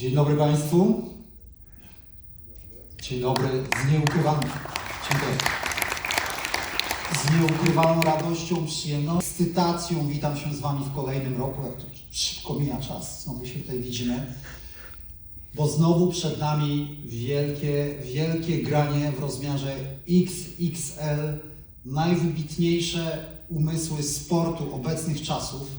Dzień dobry Państwu. Dzień dobry z nieukrywaną. Z nieukrywaną radością, przyjemnością, ekscytacją witam się z Wami w kolejnym roku, jak to szybko mija czas, znowu się tutaj widzimy. Bo znowu przed nami wielkie, wielkie granie w rozmiarze XXL, najwybitniejsze umysły sportu obecnych czasów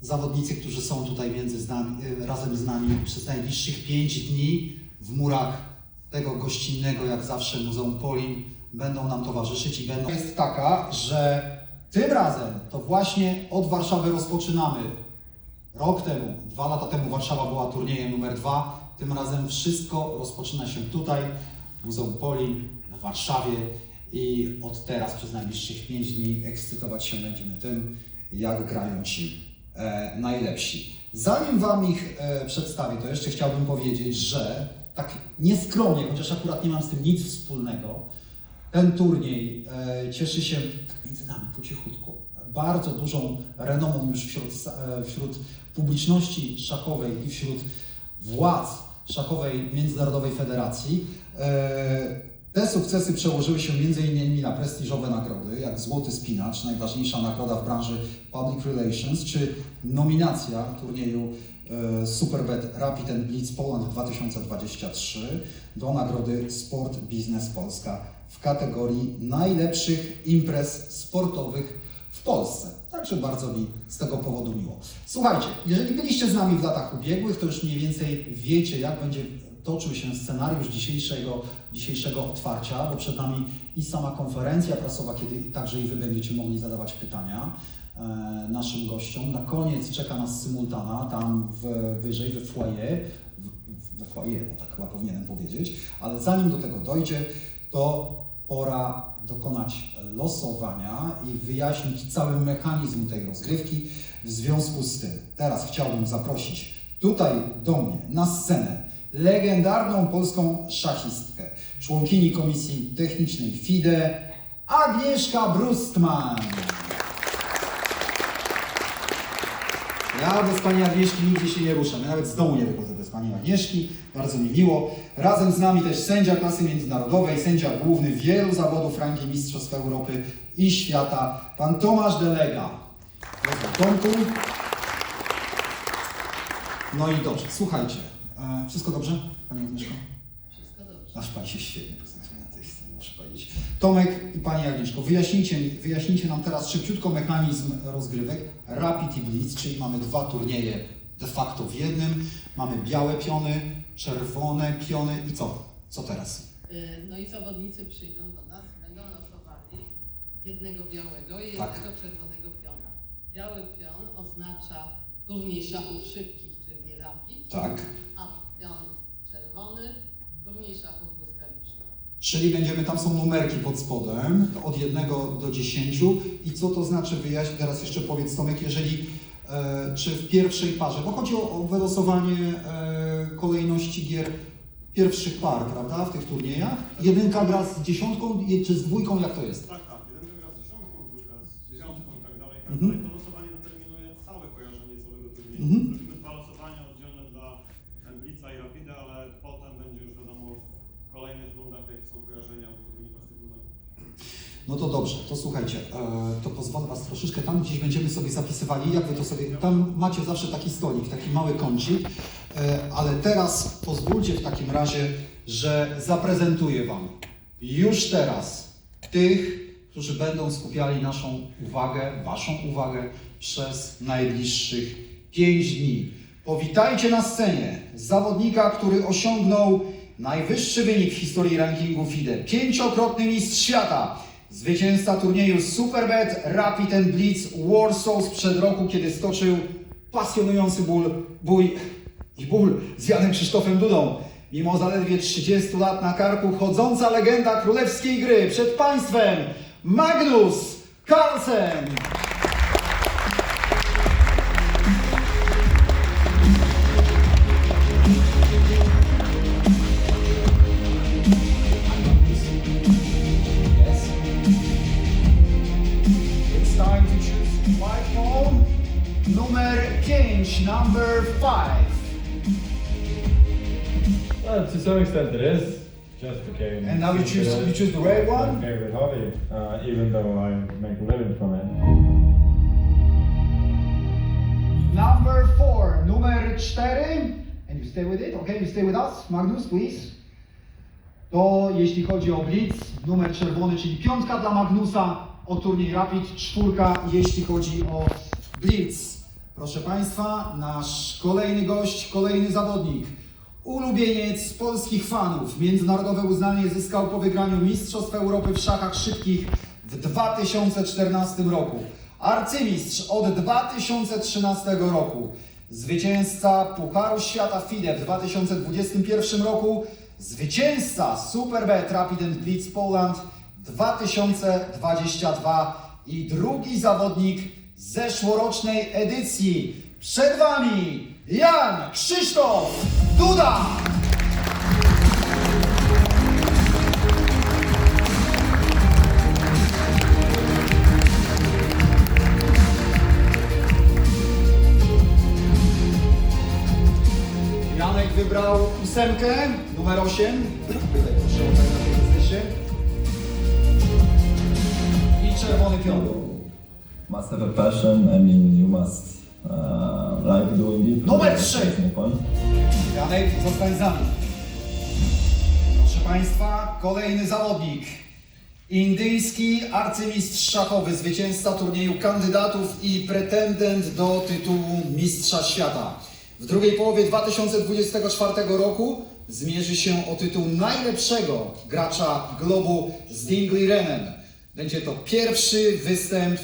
zawodnicy, którzy są tutaj między nami, y, razem z nami przez najbliższych pięć dni w murach tego gościnnego, jak zawsze, Muzeum Polin, będą nam towarzyszyć i będą. Jest taka, że tym razem to właśnie od Warszawy rozpoczynamy. Rok temu, dwa lata temu Warszawa była turniejem numer dwa. Tym razem wszystko rozpoczyna się tutaj, w Muzeum Polin, w Warszawie i od teraz przez najbliższych pięć dni ekscytować się będziemy tym, jak grają ci najlepsi. Zanim Wam ich e, przedstawię, to jeszcze chciałbym powiedzieć, że tak nieskromnie, chociaż akurat nie mam z tym nic wspólnego, ten turniej e, cieszy się tak między nami po cichutku bardzo dużą renomą już wśród, e, wśród publiczności szachowej i wśród władz szachowej Międzynarodowej Federacji. Te sukcesy przełożyły się m.in. na prestiżowe nagrody, jak Złoty Spinacz, najważniejsza nagroda w branży Public Relations, czy nominacja turnieju e, Superbet Rapid and Blitz Poland 2023 do nagrody Sport Biznes Polska w kategorii najlepszych imprez sportowych w Polsce. Także bardzo mi z tego powodu miło. Słuchajcie, jeżeli byliście z nami w latach ubiegłych, to już mniej więcej wiecie, jak będzie toczył się scenariusz dzisiejszego, dzisiejszego otwarcia, bo przed nami i sama konferencja prasowa, kiedy także i Wy będziecie mogli zadawać pytania e, naszym gościom. Na koniec czeka nas symultana, tam w, wyżej, we foyer, we foyer, no tak chyba powinienem powiedzieć, ale zanim do tego dojdzie, to pora dokonać losowania i wyjaśnić cały mechanizm tej rozgrywki. W związku z tym teraz chciałbym zaprosić tutaj do mnie na scenę legendarną polską szachistkę, członkini Komisji Technicznej FIDE, Agnieszka Brustman. Ja bez Pani Agnieszki nigdzie się nie ruszam. Ja nawet z domu nie wychodzę bez Pani Agnieszki. Bardzo mi miło. Razem z nami też sędzia klasy międzynarodowej, sędzia główny wielu zawodów rangi Mistrzostw Europy i świata, Pan Tomasz Delega. No i dobrze, słuchajcie. E, wszystko dobrze, Pani Agnieszko? Wszystko dobrze. Aż Pani się świetnie prezentuje na tej scenie, muszę powiedzieć. Tomek i Pani Agnieszko, wyjaśnijcie, wyjaśnijcie nam teraz szybciutko mechanizm rozgrywek Rapid i Blitz, czyli mamy dwa turnieje de facto w jednym. Mamy białe piony, czerwone piony i co? Co teraz? Y, No i zawodnicy przyjdą do nas, będą losowali jednego białego i Tak. jednego czerwonego piona. Biały pion oznacza turniej szachów szybkich, czyli rapid, Tak. a pion czerwony turniej szachów błyskawicznych. Czyli będziemy, tam są numerki pod spodem, to od 1 do 10. I co to znaczy, wyjaśnij teraz jeszcze powiedz Tomek, jeżeli, e, czy w pierwszej parze, bo chodzi o, o wylosowanie e, kolejności gier pierwszych par, prawda, w tych turniejach. Jedynka gra z dziesiątką, je- czy z dwójką, jak to jest? Tak, tak. Jeden gra z dziesiątką, dwójka z dziesiątką i tak dalej. i Tak Mhm. dalej. To losowanie determinuje całe kojarzenie całego turnieju. Mhm. Zrobimy dwa losowania oddzielne dla Blitza i Rapida, ale potem będzie już wiadomo w kolejnych rundach, jakie są kojarzenia w wynikach z tych rundach. No to dobrze, to słuchajcie, e, to pozwolę Was troszeczkę, tam gdzieś będziemy sobie zapisywali, jak Wy to sobie, tam macie zawsze taki stolik, taki mały kącik, e, ale teraz pozwólcie w takim razie, że zaprezentuję Wam już teraz tych, którzy będą skupiali naszą uwagę, Waszą uwagę przez najbliższych pięć dni. Powitajcie na scenie zawodnika, który osiągnął najwyższy wynik w historii rankingu FIDE. Pięciokrotny mistrz świata. Zwycięzca turnieju Superbet Rapid and Blitz Warsaw sprzed roku, kiedy stoczył pasjonujący ból, bój i ból z Janem Krzysztofem Dudą. Mimo zaledwie 30 lat na karku chodząca legenda królewskiej gry przed państwem Magnus Carlsen. Number 5. Uh, to some extent it is. Just became. And now you choose- you choose the red my one? favorite hobby, uh, even though I make a living from it. Number four, numer cztery. And you stay with it, okay? You stay with us, Magnus, please. To jeśli chodzi o Blitz, numer czerwony, czyli piątka dla Magnusa, o turniej Rapid, czwórka, jeśli chodzi o Blitz. Proszę Państwa, nasz kolejny gość, kolejny zawodnik, ulubieniec polskich fanów. Międzynarodowe uznanie zyskał po wygraniu Mistrzostw Europy w szachach szybkich w 2014 roku. Arcymistrz od 2013 roku. Zwycięzca Pucharu Świata FIDE w 2021 roku. Zwycięzca Superbet Rapid and Blitz Poland 2022 i drugi zawodnik zeszłorocznej edycji. Przed Wami Jan Krzysztof Duda! Janek wybrał ósemkę, numer 8. Tutaj proszę o tak jesteście. I czerwony pion. Must have a passion. I mean, you must uh, like doing it. Numer trzy. no point. Janek, zostań z nami. Proszę Państwa, kolejny zawodnik. Indyjski arcymistrz szachowy, zwycięzca turnieju kandydatów i pretendent do tytułu Mistrza Świata. W drugiej połowie 2024 roku zmierzy się o tytuł najlepszego gracza globu z Dingley Renem. Będzie to pierwszy występ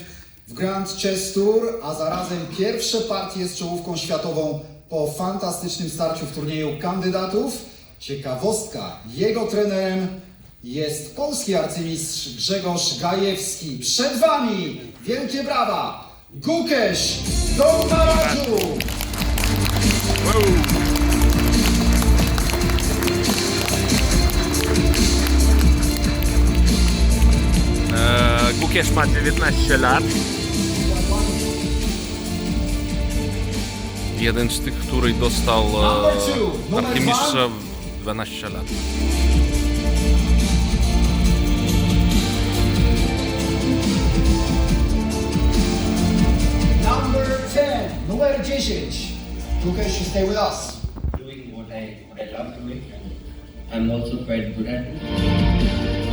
w Grand Chess Tour, a zarazem pierwsze partie z czołówką światową po fantastycznym starciu w turnieju kandydatów. Ciekawostka, jego trenerem jest polski arcymistrz Grzegorz Gajewski. Przed Wami wielkie brawa! Gukesz Dołmaradżu! E, Gukiesz ma 19 lat. Jeden z tych, który dostał e, numer arcymistrza w 12 lat. Number 10, numer 10. Gukesz, you stay with us. doing what I what I love doing and I'm also quite good at it.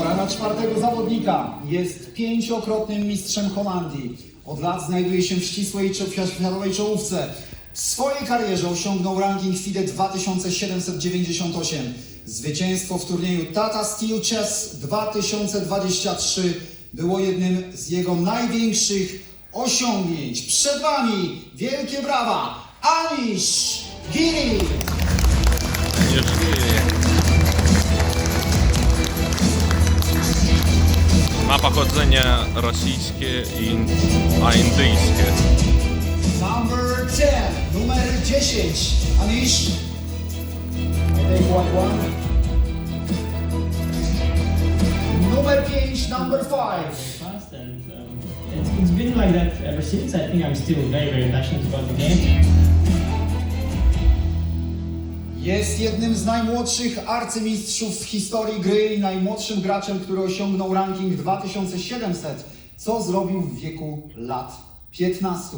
Pora na czwartego zawodnika. Jest pięciokrotnym mistrzem Holandii. Od lat znajduje się w ścisłej światowej czołówce. W swojej karierze osiągnął ranking FIDE 2798. Zwycięstwo w turnieju Tata Steel Chess 2023 było jednym z jego największych osiągnięć. Przed Wami wielkie brawa! Anish Giri! Będziesz Ma pochodzenie rosyjskie, i, a indyjskie. Number 10, numer 10, Anish. Numer 5, number 5. fast and um, it's, it's been like that ever since. I think I'm still very, very passionate about the game. Jest jednym z najmłodszych arcymistrzów w historii gry i najmłodszym graczem, który osiągnął ranking 2700, co zrobił w wieku lat 15.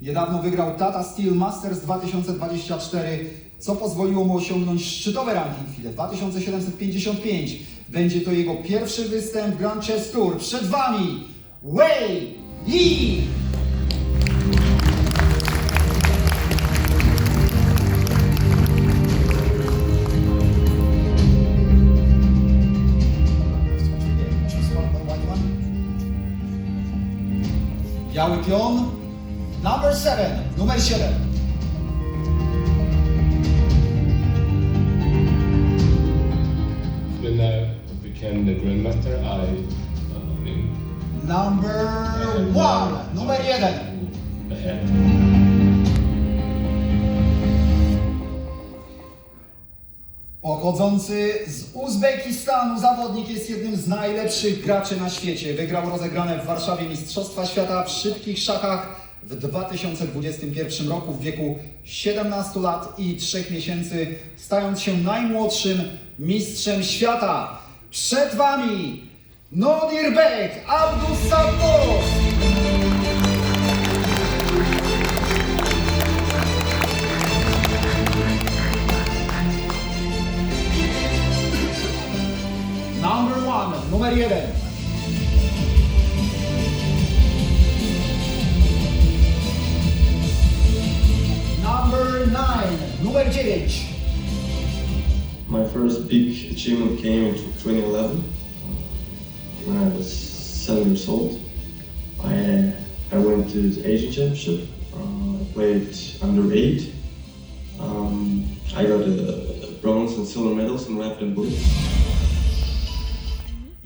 Niedawno wygrał Tata Steel Masters 2024, co pozwoliło mu osiągnąć szczytowy ranking FIDE 2755. Będzie to jego pierwszy występ w Grand Chess Tour. Przed Wami Wei Yi! Biały pion. Number 7. Numer 7. When uh, I became the grandmaster, I uh, mean, Number uh, 1. Uh, Numer 1. Pochodzący z Uzbekistanu zawodnik jest jednym z najlepszych graczy na świecie. Wygrał rozegrane w Warszawie Mistrzostwa Świata w szybkich szachach w 2021 roku w wieku 17 lat i 3 miesięcy, stając się najmłodszym mistrzem świata. Przed Wami Nodirbek Abdussabow! Number Number nine, numer dziewięć. My first big achievement came in 2011 uh, when I was seven years old. I, I went to the Asian Championship, uh, I played under eight. Um, I got a, a bronze and silver medals in rapid and bullet.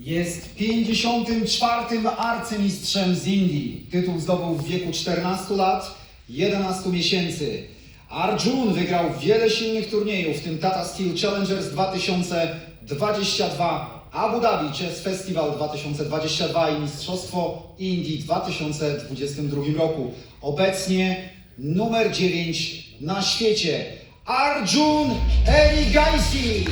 Jest 54. arcymistrzem z Indii. Tytuł zdobył w wieku 14 lat, 11 miesięcy. Arjun wygrał wiele silnych turniejów, w tym Tata Steel Challengers 2022, Abu Dhabi Chess Festival 2022 i Mistrzostwo Indii w 2022 roku. Obecnie numer 9 na świecie. Arjun Erigaisi.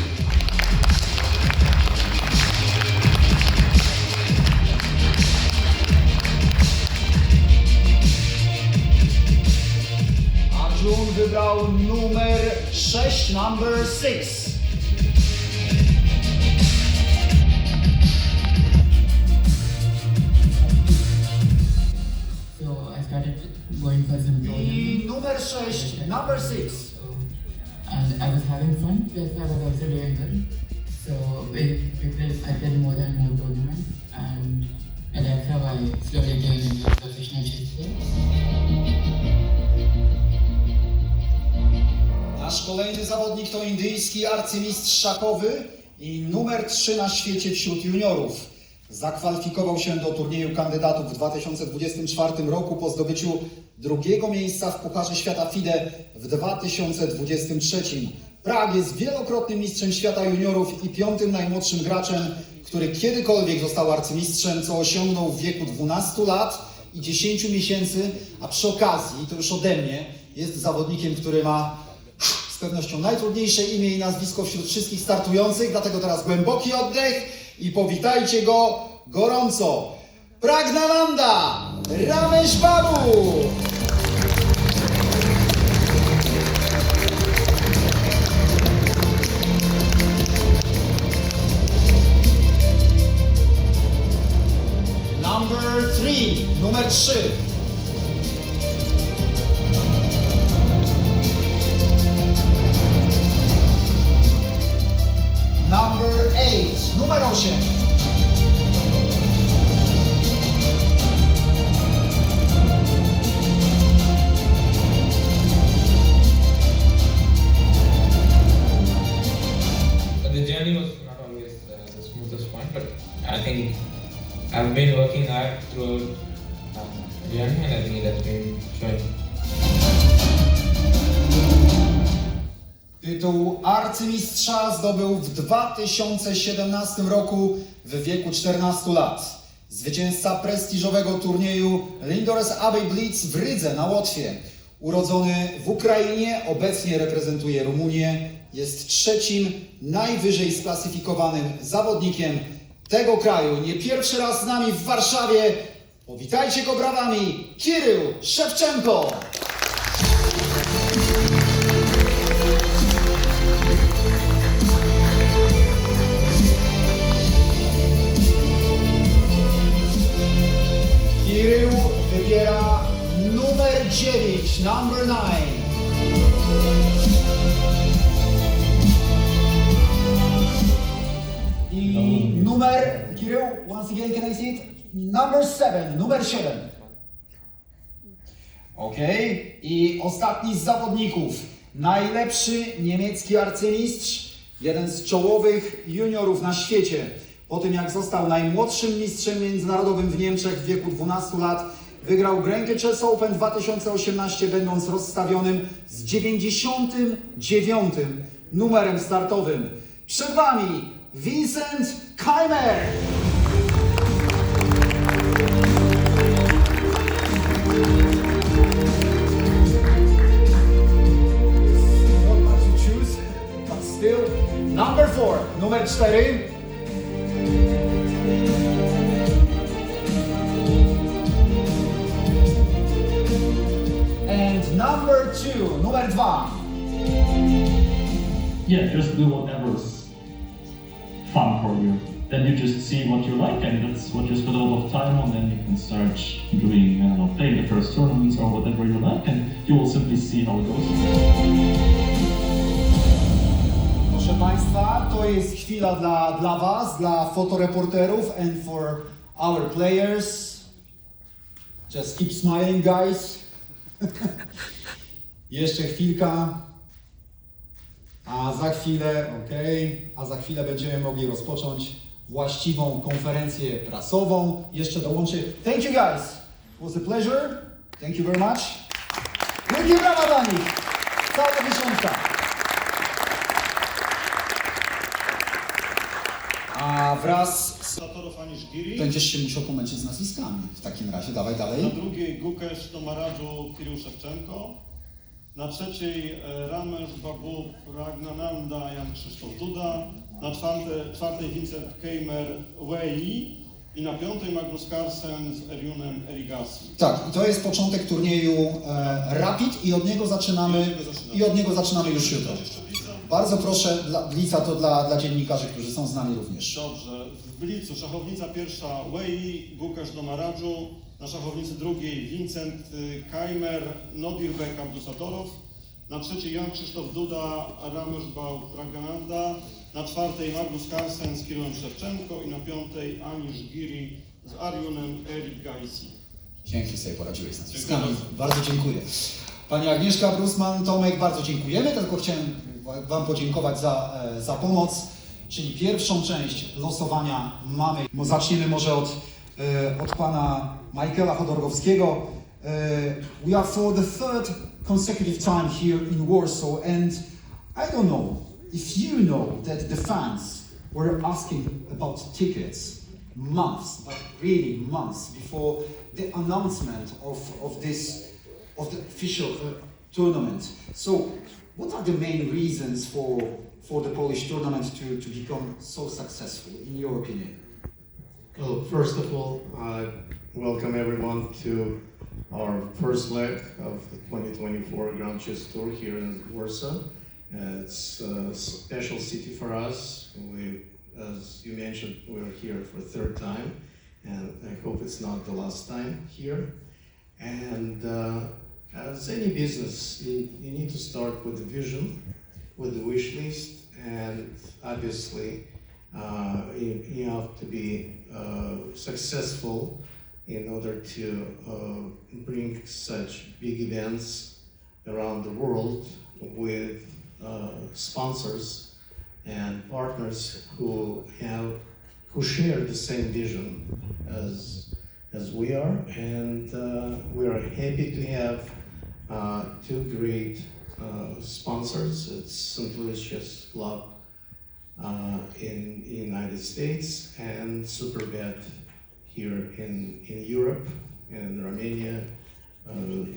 Wybrał numer 6, number 6. So I started going for some I numer 6, number 6. and I was having fun, plus I was also zawodnik to indyjski arcymistrz szachowy i numer 3 na świecie wśród juniorów. Zakwalifikował się do turnieju kandydatów w 2024 roku po zdobyciu drugiego miejsca w Pucharze Świata FIDE w 2023. Prag jest wielokrotnym mistrzem świata juniorów i piątym najmłodszym graczem, który kiedykolwiek został arcymistrzem, co osiągnął w wieku 12 lat i 10 miesięcy, a przy okazji, to już ode mnie, jest zawodnikiem, który ma z pewnością najtrudniejsze imię i nazwisko wśród wszystkich startujących, dlatego teraz głęboki oddech i powitajcie go gorąco. Pragnananda Ramesh Babu! Number three, numer 3. Tytuł arcymistrza zdobył w 2017 roku w wieku 14 lat. Zwycięzca prestiżowego turnieju Lindores Abbey Blitz w Rydze na Łotwie. Urodzony w Ukrainie, obecnie reprezentuje Rumunię. Jest trzecim najwyżej sklasyfikowanym zawodnikiem tego kraju. Nie pierwszy raz z nami w Warszawie. Powitajcie go brawami Kirył Szewczenko. Wybiera numer 9, number 9. I numer, Kirył, once again, can I see it? Number 7, numer 7. Okej, i ostatni z zawodników. Najlepszy niemiecki arcymistrz, jeden z czołowych juniorów na świecie. Po tym jak został najmłodszym mistrzem międzynarodowym w Niemczech w wieku 12 lat, Wygrał Grand Chess Open 2018, będąc rozstawionym z 99 numerem startowym. Przed Wami Vincent Keimer! Number 4, numer 4 number two, numer dwa. yeah, just do whatever's fun for you. Then you just see what you like, and that's what you spend a lot of time on. Then you can start doing, I don't know, playing the first tournaments or whatever you like, and you will simply see how it goes. Proszę Państwa, to jest chwila dla, dla Was, dla fotoreporterów and for our players. Just keep smiling, guys. Jeszcze chwilka. A za chwilę, okej, a za chwilę będziemy mogli rozpocząć właściwą konferencję prasową. Jeszcze dołączy. Thank you guys. It was a pleasure. Thank you very much. Wielkie brawa dla nich. Cała dziesiątka. A wraz z... Będziesz się musiał pomęczyć z nazwiskami. W takim razie, dawaj Na dalej. drugiej Gukesz Tomaradżu Kirill Szewczenko. Na trzeciej e, Ramesh Babu Ragnananda Jan Krzysztof Duda. Na czwarte, czwartej Vincent Keimer Wei. I na piątej Magnus Carlsen z Eriunem Erigasi. Tak, i to jest początek turnieju e, Rapid i od niego zaczynamy i od niego zaczynamy już jutro. Bardzo proszę, dla, Blica to dla, dla dziennikarzy, którzy są z nami również. Dobrze. W Blicu szachownica pierwsza Wei, Gukesz Domaradżu. Na szachownicy drugiej Vincent y, Keimer, Nodirbek Abdusatorow. Na trzeciej Jan Krzysztof Duda, Ramesh Bał Pragananda. Na czwartej Magnus Carlsen z Kirillem Szewczenko i na piątej Anish Giri z Ariunem Erik Gaisi. Pięknie sobie poradziłeś z nazwiskami. Bardzo dziękuję. Pani Agnieszka Brusman, Tomek, bardzo dziękujemy. Tylko chciałem Wam podziękować za, e, za pomoc. Czyli pierwszą część losowania mamy. Zaczniemy może od, od pana Michaela Chodorowskiego. E, We are for the third consecutive time here in Warsaw and I don't know if you know that the fans were asking about tickets months, but really months before the announcement of, of this, of the official uh, tournament. So, what are the main reasons for, for the Polish tournament to, to become so successful, in your opinion? Well, first of all, I welcome everyone to our first leg of the 2024 Grand Chess Tour here in Warsaw. It's a special city for us. We, as you mentioned, we're here for third time, and I hope it's not the last time here. And uh, as any business, you, you need to start with the vision, with the wish list, and obviously, uh, you, you have to be uh, successful in order to uh, bring such big events around the world with uh, sponsors and partners who have who share the same vision as as we are, and uh, we are happy to have two great uh, sponsors. It's St. Chess Club uh, in the United States and Superbet here in, in Europe and Romania, uh,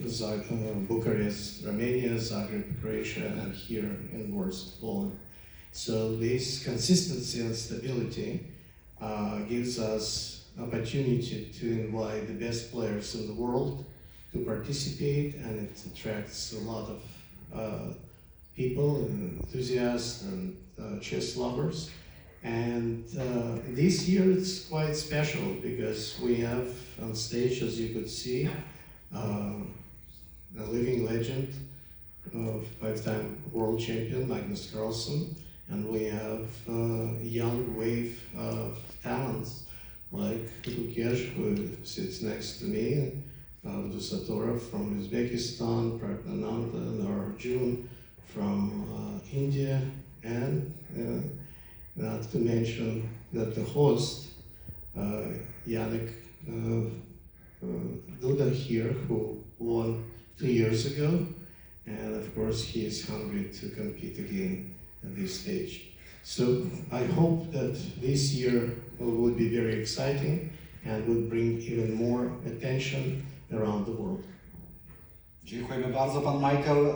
Zag- uh, Bucharest, Romania, Zagreb, Croatia, and here in Warsaw, Poland. So this consistency and stability uh, gives us opportunity to invite the best players in the world to participate, and it attracts a lot of uh, people and enthusiasts and uh, chess lovers. And uh, this year it's quite special because we have on stage, as you could see, uh, a living legend of five-time world champion Magnus Carlsen, and we have uh, a young wave of talents like Lukesh, who sits next to me, Abdul Satorov from Uzbekistan, Pragnananda, and Arjun from uh, India, and uh, not to mention that the host, uh, Yannick Duda here, who won two years ago, and of course he is hungry to compete again at this stage. So I hope that this year will be very exciting and will bring even more attention around the world. Dziękujemy bardzo, pan Michael.